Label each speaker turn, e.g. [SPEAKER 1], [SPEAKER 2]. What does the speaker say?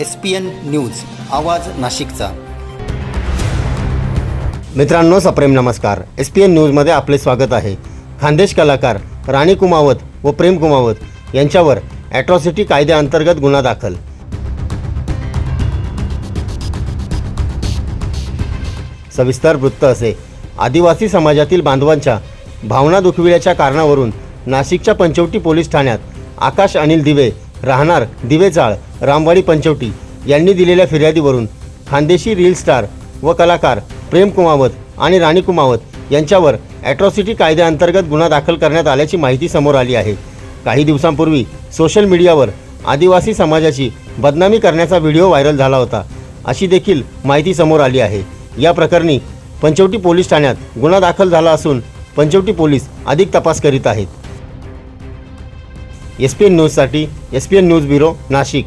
[SPEAKER 1] S P N news आवाज नाशिकचा.
[SPEAKER 2] मित्रांनो सप्रेम नमस्कार. एस पी एन न्यूजमध्ये आपले स्वागत आहे. खानदेश कलाकार राणी कुमावत व प्रेम कुमावत यांच्यावर ॲट्रॉसिटी कायद्याअंतर्गत गुन्हा दाखल. सविस्तर वृत्त असे. आदिवासी समाजातील बांधवांच्या भावना दुखविल्याच्या कारणावरून नाशिकच्या पंचवटी पोलीस ठाण्यात आकाश अनिल दिवे राहणार दिवेचाळ रामवाडी पंचवटी यांनी दिलेल्या फिर्यादीवरून खानदेशी रील स्टार व कलाकार प्रेम कुमावत आणि राणी कुमावत यांच्यावर ॲट्रॉसिटी कायद्याअंतर्गत गुन्हा दाखल करण्यात आल्याची माहिती समोर आली आहे. काही दिवसांपूर्वी सोशल मीडियावर आदिवासी समाजाची बदनामी करण्याचा व्हिडिओ व्हायरल झाला होता अशी देखील माहिती समोर आली आहे. या प्रकरणी पंचवटी पोलीस ठाण्यात गुन्हा दाखल झाला असून पंचवटी पोलीस अधिक तपास करीत आहेत. एस पी एन न्यूजसाठी S P N news bureau Nashik.